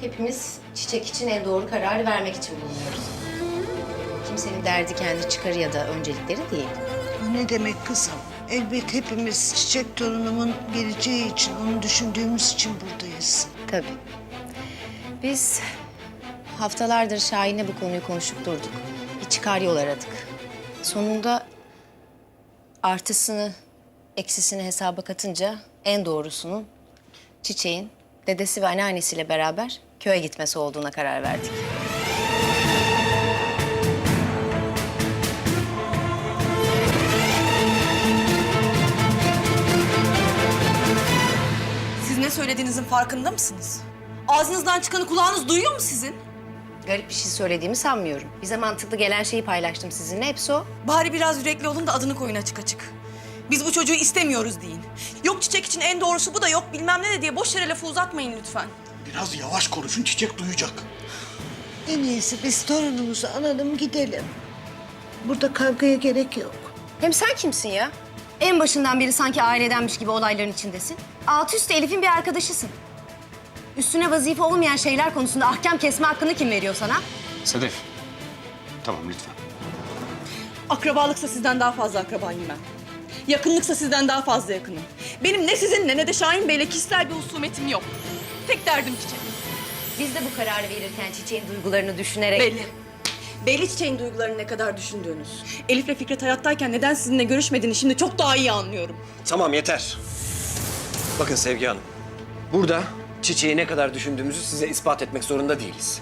Hepimiz çiçek için en doğru kararı vermek için bulunuyoruz. Kimsenin derdi kendi çıkarı ya da öncelikleri değil. Ne demek kızım? Elbet hepimiz çiçek torunumun geleceği için, onu düşündüğümüz için buradayız. Tabii. Biz haftalardır Şahin'le bu konuyu konuşup durduk. Bir çıkar yol aradık. Sonunda artısını, eksisini hesaba katınca en doğrusunun çiçeğin dedesi ve anneannesiyle beraber köye gitmesi olduğuna karar verdik. Siz ne söylediğinizin farkında mısınız? Ağzınızdan çıkanı kulağınız duyuyor mu sizin? Garip bir şey söylediğimi sanmıyorum. Bize mantıklı gelen şeyi paylaştım sizinle. Hepsi o. Bari biraz yürekli olun da adını koyun açık açık. Biz bu çocuğu istemiyoruz deyin. Yok çiçek için en doğrusu bu da yok bilmem ne de diye boş yere lafı uzatmayın lütfen. Biraz yavaş konuşun çiçek duyacak. En iyisi biz torunumuzu alalım gidelim. Burada kavgaya gerek yok. Hem sen kimsin ya? En başından beri sanki ailedenmiş gibi olayların içindesin. Alt üst Elif'in bir arkadaşısın. Üstüne vazife olmayan şeyler konusunda ahkam kesme hakkını kim veriyor sana? Sedef. Tamam lütfen. Akrabalıksa sizden daha fazla akrabayım ben. Yakınlıksa sizden daha fazla yakınım. Benim ne sizinle ne de Şahin Bey'le kişisel bir husumetim yok. Tek derdim çiçek. Biz de bu kararı verirken çiçeğin duygularını düşünerek... Belli. Belli çiçeğin duygularını ne kadar düşündüğünüz. Elif'le Fikret hayattayken neden sizinle görüşmediğini şimdi çok daha iyi anlıyorum. Tamam yeter. Bakın Sevgi Hanım. Burada çiçeği ne kadar düşündüğümüzü size ispat etmek zorunda değiliz.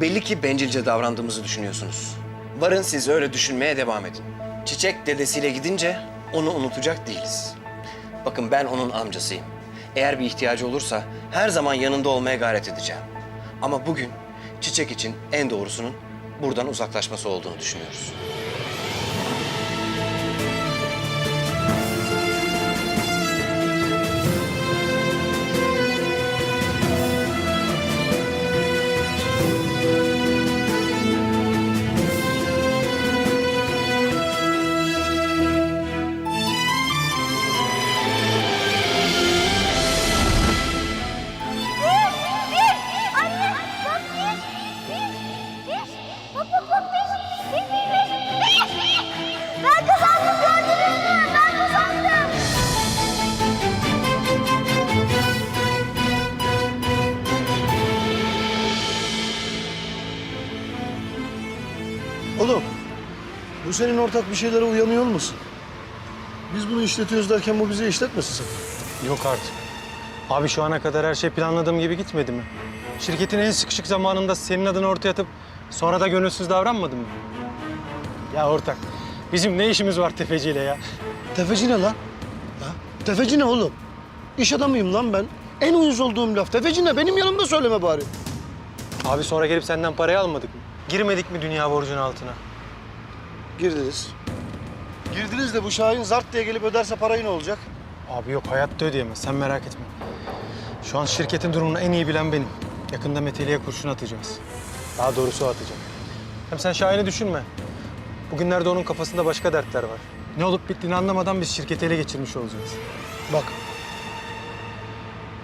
Belli ki bencilce davrandığımızı düşünüyorsunuz. Varın siz öyle düşünmeye devam edin. Çiçek dedesiyle gidince onu unutacak değiliz. Bakın ben onun amcasıyım. Eğer bir ihtiyacı olursa her zaman yanında olmaya gayret edeceğim. Ama bugün çiçek için en doğrusunun buradan uzaklaşması olduğunu düşünüyoruz. Bu senin ortak bir şeylere uyanıyor olmasın? Biz bunu işletiyoruz derken bu bize işletmesin sakın. Yok artık. Abi şu ana kadar her şey planladığım gibi gitmedi mi? Şirketin en sıkışık zamanında senin adını ortaya atıp sonra da gönülsüz davranmadım mı? Ya ortak, bizim ne işimiz var tefeciyle ya? Tefeci ne lan? Ha? Tefeci ne oğlum? İş adamıyım lan ben. En uyuz olduğum laf. Tefeci ne? Benim yanımda söyleme bari. Abi sonra gelip senden parayı almadık mı? Girmedik mi dünya borcunun altına? Girdiniz. Girdiniz de bu Şahin zart diye gelip öderse parayı ne olacak? Abi yok hayatta ödeyemez, sen merak etme. Şu an şirketin durumunu en iyi bilen benim. Yakında Meteli'ye kurşun atacağız. Daha doğrusu o atacak. Hem sen Şahin'i düşünme. Bugünlerde onun kafasında başka dertler var. Ne olup bittiğini anlamadan biz şirketi ele geçirmiş olacağız. Bak.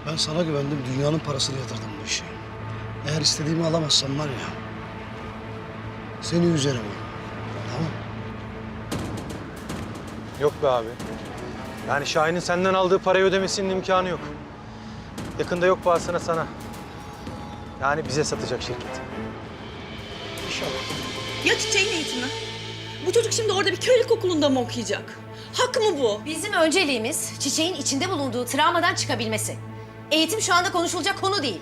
Ben sana güvendim. Dünyanın parasını yatırdım bu işe. Eğer istediğimi alamazsam var ya... ...seni üzerim oğlum. Yok be abi. Yani Şahin'in senden aldığı parayı ödemesinin imkanı yok. Yakında yok pahasına sana. Yani bize satacak şirket. Ya çiçeğin eğitimi? Bu çocuk şimdi orada bir köylük okulunda mı okuyacak? Hak mı bu? Bizim önceliğimiz çiçeğin içinde bulunduğu travmadan çıkabilmesi. Eğitim şu anda konuşulacak konu değil.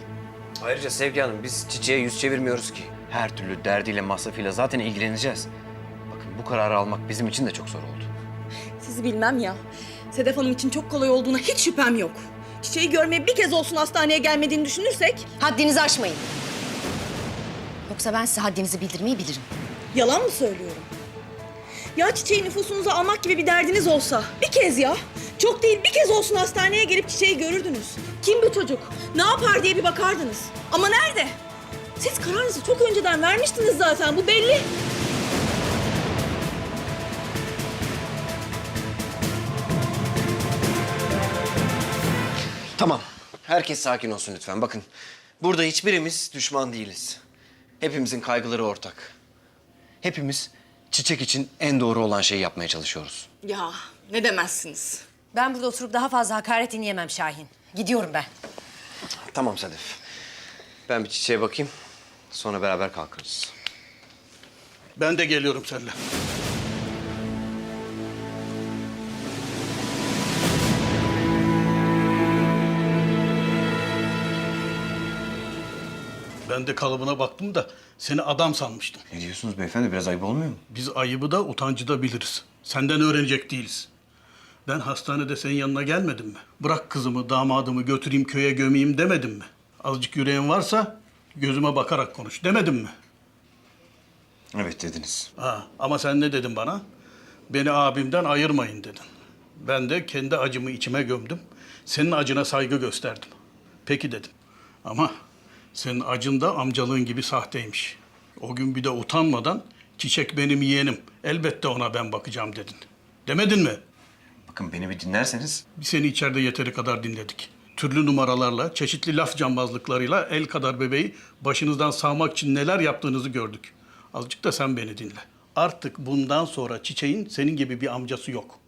Ayrıca Sevgi Hanım biz çiçeğe yüz çevirmiyoruz ki. Her türlü derdiyle masrafıyla zaten ilgileneceğiz. Bakın bu kararı almak bizim için de çok zor oldu. Sizi bilmem ya. Sedef Hanım için çok kolay olduğuna hiç şüphem yok. Çiçeği görmeye bir kez olsun hastaneye gelmediğini düşünürsek Haddinizi aşmayın. Yoksa ben size haddinizi bildirmeyi bilirim. yalan mı söylüyorum? Ya çiçeği nüfusunuza almak gibi bir derdiniz olsa bir kez ya. Çok değil bir kez olsun hastaneye gelip çiçeği görürdünüz. Kim bu çocuk? Ne yapar diye bir bakardınız. Ama nerede? Siz kararınızı çok önceden vermiştiniz zaten bu belli. Tamam. Herkes sakin olsun lütfen. Bakın Burada hiçbirimiz düşman değiliz. Hepimizin kaygıları ortak. Hepimiz çiçek için en doğru olan şeyi yapmaya çalışıyoruz. Ya ne demezsiniz. Ben burada oturup daha fazla hakaret dinleyemem Şahin. Gidiyorum ben. Tamam Sedef. Ben bir çiçeğe bakayım. Sonra beraber kalkarız. Ben de geliyorum seninle. Ben de kalıbına baktım da seni adam sanmıştım. Ne diyorsunuz beyefendi? Biraz ayıp olmuyor mu? Biz ayıbı da utancı da biliriz. Senden öğrenecek değiliz. Ben hastanede senin yanına gelmedim mi? Bırak kızımı, damadımı götüreyim köye gömeyim demedim mi? Azıcık yüreğin varsa gözüme bakarak konuş demedim mi? Evet dediniz. Ha, ama sen ne dedin bana? Beni abimden ayırmayın dedin. Ben de kendi acımı içime gömdüm. Senin acına saygı gösterdim. Peki dedim. Ama senin acın da amcalığın gibi sahteymiş. O gün bir de utanmadan çiçek benim yeğenim. Elbette ona ben bakacağım dedin. Demedin mi? Bakın beni bir dinlerseniz Biz seni içeride yeteri kadar dinledik. Türlü numaralarla, çeşitli laf cambazlıklarıyla el kadar bebeği başınızdan sağmak için neler yaptığınızı gördük. Azıcık da sen beni dinle. Artık bundan sonra çiçeğin senin gibi bir amcası yok.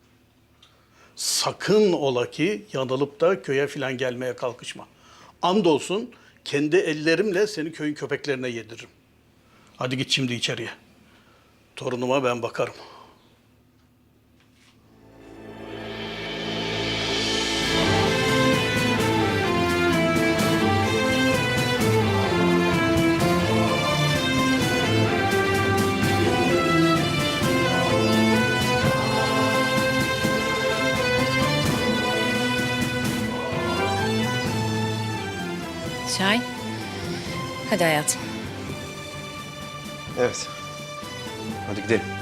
Sakın ola ki yanılıp da köye filan gelmeye kalkışma. Andolsun kendi ellerimle seni köyün köpeklerine yediririm. Hadi git şimdi içeriye. Torunuma ben bakarım. Şahin. Hadi hayatım. Evet. Hadi gidelim.